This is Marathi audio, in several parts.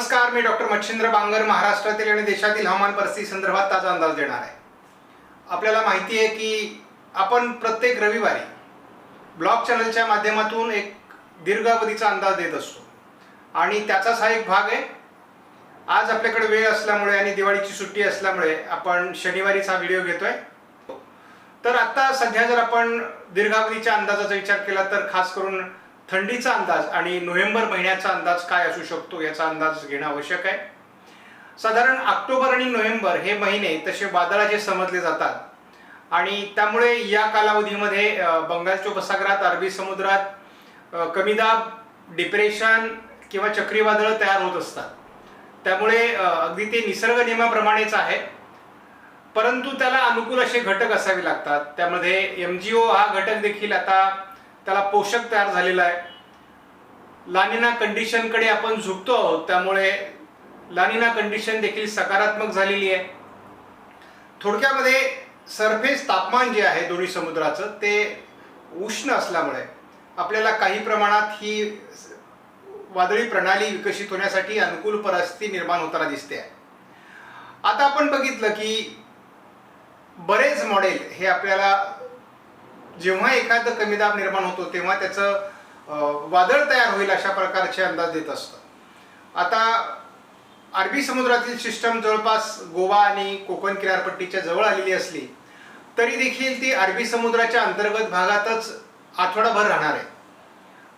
नमस्कार मी डॉक्टर मच्छिंद्र बांगर महाराष्ट्रातील आणि देशातील हवामान परिस्थिती संदर्भात ताजा अंदाज देणार आहे. आपल्याला माहिती आहे की आपण प्रत्येक रविवारी ब्लॉग चॅनलच्या माध्यमातून एक दीर्घावधीचा अंदाज देत असतो. आणि त्याचाच हा एक भाग आहे. आज आपल्याकडे वेळ असल्यामुळे आणि दिवाळीची सुट्टी असल्यामुळे आपण शनिवारीच हा व्हिडिओ घेतोय. तर आता सध्या जर आपण दीर्घावधीच्या अंदाजाचा विचार केला तर खास करून थंडीचा अंदाज आणि नोव्हेंबर महिन्याचा अंदाज काय असू शकतो याचा अंदाज घेणं आवश्यक आहे. साधारण ऑक्टोबर आणि नोव्हेंबर हे महिने तसे वादळाचे समजले जातात. आणि त्यामुळे या कालावधीमध्ये बंगालच्या उपसागरात अरबी समुद्रात कमी दाब डिप्रेशन किंवा चक्रीवादळं तयार होत असतात. त्यामुळे अगदी ते निसर्ग नियमाप्रमाणेच आहे. परंतु त्याला अनुकूल असे घटक असावे लागतात. त्यामध्ये एम जी ओ हा घटक देखील आता त्याला पोषक तयार झालेला आहे. लानिना कंडिशनकडे आपण झुकतो आहोत त्यामुळे लानिना कंडिशन देखील सकारात्मक झालेली आहे. थोडक्यामध्ये सरफेस तापमान जे आहे दोन्ही समुद्राचं ते उष्ण असल्यामुळे आपल्याला काही प्रमाणात ही वादळी प्रणाली विकसित होण्यासाठी अनुकूल परिस्थिती निर्माण होताना दिसते आहे. आता आपण बघितलं की बरेच मॉडेल हे आपल्याला जेव्हा एखादं कमी दाब निर्माण होतो तेव्हा त्याचं वादळ तयार होईल अशा प्रकारचे अंदाज देत असतं. आता अरबी समुद्रातील सिस्टम जवळपास गोवा आणि कोकण किनारपट्टीच्या जवळ आलेली असली तरी देखील ती अरबी समुद्राच्या अंतर्गत भागातच आठवडाभर राहणार आहे.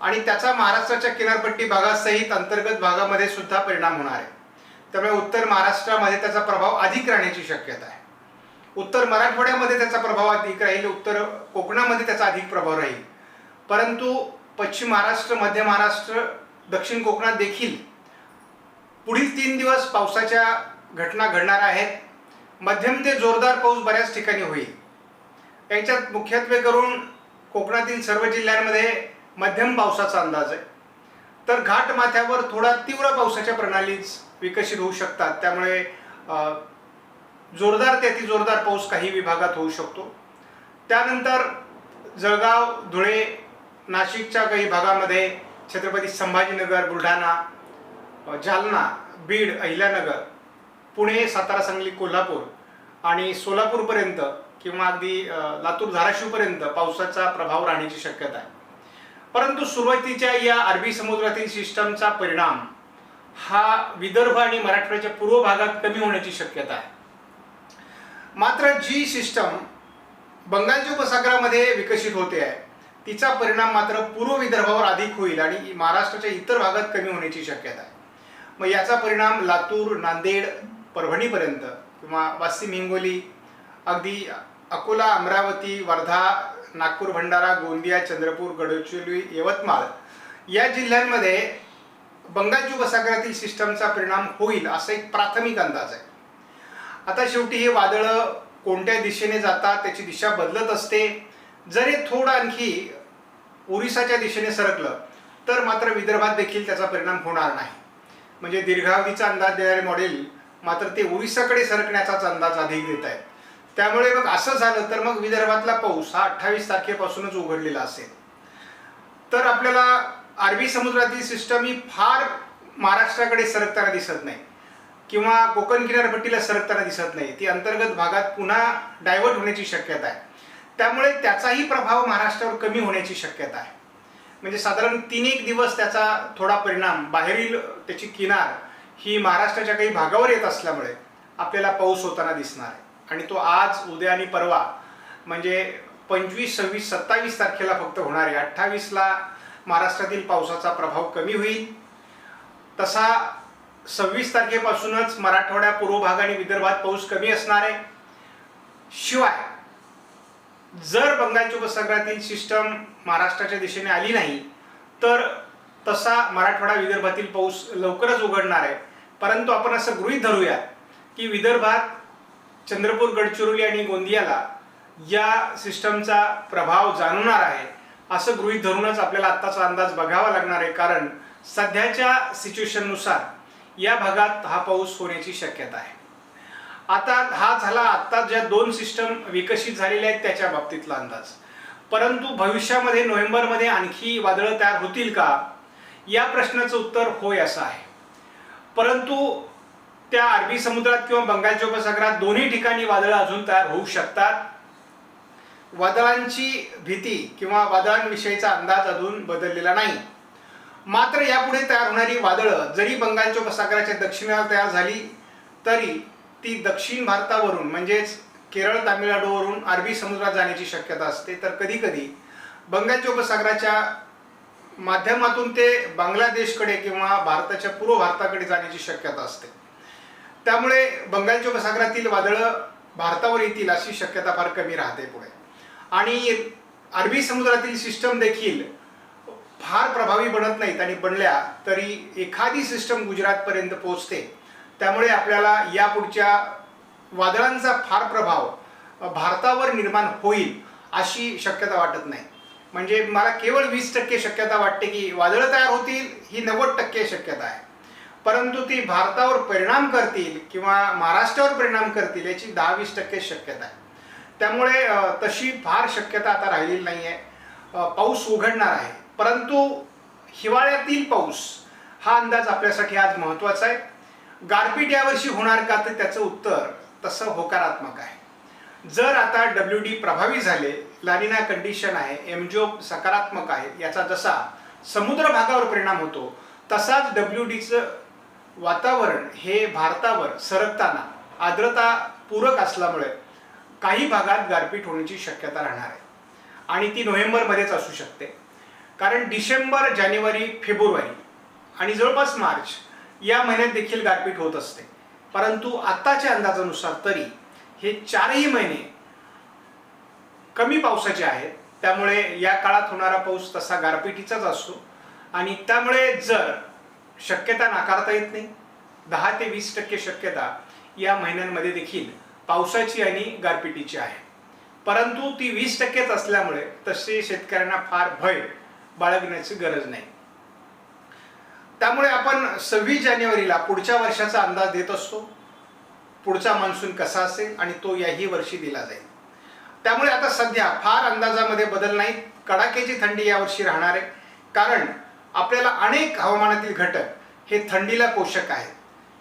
आणि त्याचा महाराष्ट्राच्या किनारपट्टी भागासहित अंतर्गत भागामध्ये सुद्धा परिणाम होणार आहे. त्यामुळे उत्तर महाराष्ट्रामध्ये त्याचा प्रभाव अधिक राहण्याची शक्यता आहे. उत्तर मराठवाड्यामध्ये त्याचा प्रभाव अधिक राहील उत्तर कोकणामध्ये त्याचा अधिक प्रभाव राहील. परंतु पश्चिम महाराष्ट्र मध्य महाराष्ट्र दक्षिण कोकणात देखील पुढील तीन दिवस पावसाच्या घटना घडणार आहेत. मध्यम ते जोरदार पाऊस बऱ्याच ठिकाणी होईल. याच्यात मुख्यत्वे करून कोकणातील सर्व जिल्ह्यांमध्ये मध्यम पावसाचा अंदाज आहे. तर घाट माथ्यावर थोडा तीव्र पावसाच्या प्रणालीच विकसित होऊ शकतात. त्यामुळे जोरदार ते अति जोरदार पाऊस काही विभागात होऊ शकतो. त्यानंतर जळगाव धुळे नाशिकच्या काही भागामध्ये छत्रपती संभाजीनगर बुलढाणा जालना बीड अहिल्यानगर पुणे सातारा सांगली कोल्हापूर आणि सोलापूरपर्यंत किंवा अगदी लातूर धाराशिवपर्यंत पावसाचा प्रभाव राहण्याची शक्यता आहे. परंतु सुरुवातीच्या या अरबी समुद्रातील सिस्टमचा परिणाम हा विदर्भ आणि मराठवाड्याच्या पूर्व भागात कमी होण्याची शक्यता आहे. मात्र जी सिस्टम बंगालच्या उपसागरामध्ये विकसित होते आहे तिचा परिणाम मात्र पूर्व विदर्भावर अधिक होईल आणि महाराष्ट्राच्या इतर भागात कमी होण्याची शक्यता आहे. मग याचा परिणाम लातूर नांदेड परभणीपर्यंत किंवा वाशिम हिंगोली अगदी अकोला अमरावती वर्धा नागपूर भंडारा गोंदिया चंद्रपूर गडचिरोली यवतमाळ या जिल्ह्यांमध्ये बंगालच्या उपसागरातील सिस्टमचा परिणाम होईल असा एक प्राथमिक अंदाज आहे. आता शेवटी हे वादळं कोणत्या दिशेने जातात त्याची दिशा बदलत असते. जर हे थोडं आणखी ओरिसाच्या दिशेने सरकलं तर मात्र विदर्भात देखील त्याचा परिणाम होणार नाही. म्हणजे दीर्घावधीचा अंदाज देणारे मॉडेल मात्र ते ओरिसाकडे सरकण्याचाच अंदाज अधिक देत आहेत. त्यामुळे मग असं झालं तर मग विदर्भातला पाऊस हा अठ्ठावीस तारखेपासूनच उघडलेला असेल. तर आपल्याला अरबी समुद्रातील सिस्टम ही फार महाराष्ट्राकडे सरकताना दिसत नाही. किंवा कोकण किनारपट्टीला सरकताना दिसत नाही. ती अंतर्गत भागात पुन्हा डायव्हर्ट होण्याची शक्यता आहे. त्यामुळे त्याचाही प्रभाव महाराष्ट्रावर कमी होण्याची शक्यता आहे. म्हणजे साधारण तीन एक दिवस त्याचा थोडा परिणाम बाहेरील त्याची किनार ही महाराष्ट्राच्या काही भागावर येत असल्यामुळे आपल्याला पाऊस होताना दिसणार आहे. आणि तो आज उद्या आणि परवा म्हणजे पंचवीस सव्वीस सत्तावीस तारखेला फक्त होणार आहे. अठ्ठावीसला महाराष्ट्रातील पावसाचा प्रभाव कमी होईल. तसा सव्वीस तारखेपासूनच मराठवाड्या पूर्व भाग आणि विदर्भात पाऊस कमी असणार आहे. शिवाय जर बंगालच्या उपसागरातील सिस्टम महाराष्ट्राच्या दिशेने आली नाही तर तसा मराठवाडा विदर्भातील पाऊस लवकरच उघडणार आहे. परंतु आपण असं गृहीत धरूया की विदर्भात चंद्रपूर गडचिरोली आणि गोंदियाला या सिस्टमचा प्रभाव जाणवणार आहे असं गृहीत धरूनच आपल्याला आत्ताचा अंदाज बघावा लागणार आहे. कारण सध्याच्या सिच्युएशननुसार या भागात हा पाऊस होण्याची शक्यता आहे. आता हा झाला आत्ता ज्या दोन सिस्टम विकसित झालेल्या आहेत त्याच्या बाबतीतला अंदाज. परंतु भविष्यामध्ये नोव्हेंबरमध्ये आणखी वादळं तयार होतील का? या प्रश्नाचं उत्तर होय असं आहे. परंतु त्या अरबी समुद्रात किंवा बंगालच्या उपसागरात दोन्ही ठिकाणी वादळं अजून तयार होऊ शकतात. वादळांची भीती किंवा वादळांविषयीचा अंदाज अजून बदललेला नाही. मात्र यापुढे तयार होणारी वादळं जरी बंगालच्या उपसागराच्या दक्षिणेला तयार झाली तरी ती दक्षिण भारतावरून म्हणजेच केरळ तामिळनाडूवरून अरबी समुद्रात जाण्याची शक्यता असते. तर कधी कधी बंगालच्या उपसागराच्या माध्यमातून ते बांगलादेशकडे किंवा भारताच्या पूर्व भारताकडे जाण्याची शक्यता असते. त्यामुळे बंगालच्या उपसागरातील वादळं भारतावर येतील अशी शक्यता फार कमी राहते पुढे. आणि अरबी समुद्रातील सिस्टम देखील फार प्रभावी बनत नाहीत आणि बनल्या तरी एखादी सिस्टम गुजरातपर्यंत पोहोचते. त्यामुळे आपल्याला यापुढच्या वादळांचा फार प्रभाव भारतावर निर्माण होईल अशी शक्यता वाटत नाही. म्हणजे मला केवळ वीस टक्के शक्यता वाटते की वादळं तयार होतील ही नव्वद टक्के शक्यता आहे. परंतु ती भारतावर परिणाम करतील किंवा महाराष्ट्रावर परिणाम करतील याची दहा वीस टक्के शक्यता आहे. त्यामुळे तशी फार शक्यता आता राहिलेली नाही आहे पाऊस उघडणार आहे. परंतु हिवाळ्यातील पाऊस हा अंदाज आपल्यासाठी आज महत्त्वाचा आहे. गारपीट यावर्षी होणार का तर त्याचं उत्तर तसं होकारात्मक आहे. जर आता डब्ल्यू डी प्रभावी झाले लानिना कंडिशन आहे एमजीओ सकारात्मक आहे याचा जसा समुद्र भागावर परिणाम होतो तसाच डब्ल्यू डीचं वातावरण हे भारतावर सरकताना आर्द्रता पूरक असल्यामुळे काही भागात गारपीट होण्याची शक्यता राहणार आहे. आणि ती नोव्हेंबरमध्येच असू शकते. कारण डिसेंबर जानेवारी फेब्रुवारी आणि जवळपास मार्च या महिन्यात देखील गारपीट होत असते. परंतु आत्ताच्या अंदाजानुसार तरी हे चारही महिने कमी पावसाचे आहेत. त्यामुळे या काळात होणारा पाऊस तसा गारपिटीचाच असतो. आणि त्यामुळे जर शक्यता नाकारता येत नाही दहा ते वीस टक्के शक्यता या महिन्यांमध्ये देखील पावसाची आणि गारपिटीची आहे. परंतु ती वीस टक्केच असल्यामुळे तसे शेतकऱ्यांना फार भय बाळगण्याची गरज नाही. त्यामुळे आपण सव्वीस जानेवारीला पुढच्या वर्षाचा अंदाज देत असतो. पुढचा मान्सून कसा असेल आणि तो याही वर्षी दिला जाईल. त्यामुळे आता सध्या फार अंदाजामध्ये बदल नाही कडाक्याची थंडी यावर्षी राहणार आहे. कारण आपल्याला अनेक हवामानातील घटक हे थंडीला पोषक आहेत.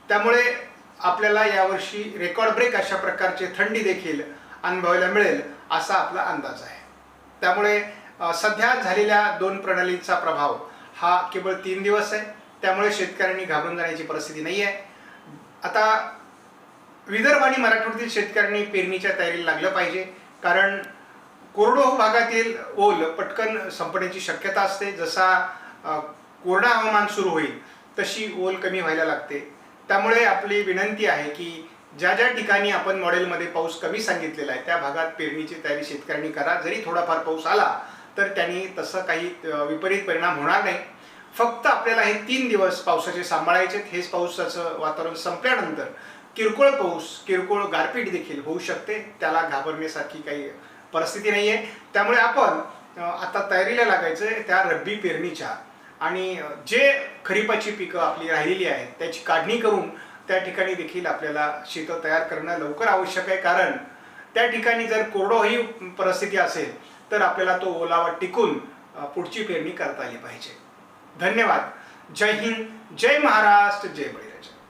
त्यामुळे आपल्याला यावर्षी रेकॉर्ड ब्रेक अशा प्रकारची थंडी देखील अनुभवायला मिळेल असा आपला अंदाज आहे. त्यामुळे सध्या झालेल्या दोन प्रणालींचा प्रभाव हा केवळ तीन दिवस आहे. त्यामुळे शेतकऱ्यांनी घाबरून जाण्याची परिस्थिती नाही आहे आता विदर्भ आणि मराठवाड्यातील शेतकऱ्यांनी पेरणीच्या तयारीला लागलं पाहिजे. कारण कोरडवाहू भागातील ओल पटकन संपण्याची शक्यता असते. जसा कोरडा हवामान सुरू होईल तशी ओल कमी व्हायला लागते. त्यामुळे आपली विनंती आहे की ज्या ज्या ठिकाणी आपण मॉडेलमध्ये पाऊस कमी सांगितलेला आहे त्या भागात पेरणीची तयारी शेतकऱ्यांनी करा. जरी थोडाफार पाऊस आला तर त्यांनी तसं काही विपरीत परिणाम होणार नाही. फक्त आपल्याला हे तीन दिवस पावसाचे सांभाळायचे हेच पावसाचं वातावरण संपल्यानंतर किरकोळ पाऊस किरकोळ गारपीट देखील होऊ शकते. त्याला घाबरण्यासारखी काही परिस्थिती नाही आहे त्यामुळे आपण आता तयारीला लागायचं आहे त्या रब्बी पेरणीच्या. आणि जे खरीपाची पिकं आपली राहिलेली आहेत त्याची काढणी करून त्या ठिकाणी देखील आपल्याला शेतं तयार करणं लवकर आवश्यक आहे. कारण त्या ठिकाणी जर कोरडोही परिस्थिती असेल तर आपल्याला तो ओलावा टिकून पुढची पेरणी करता आली पाहिजे. धन्यवाद. जय हिंद. जय महाराष्ट्र. जय बळी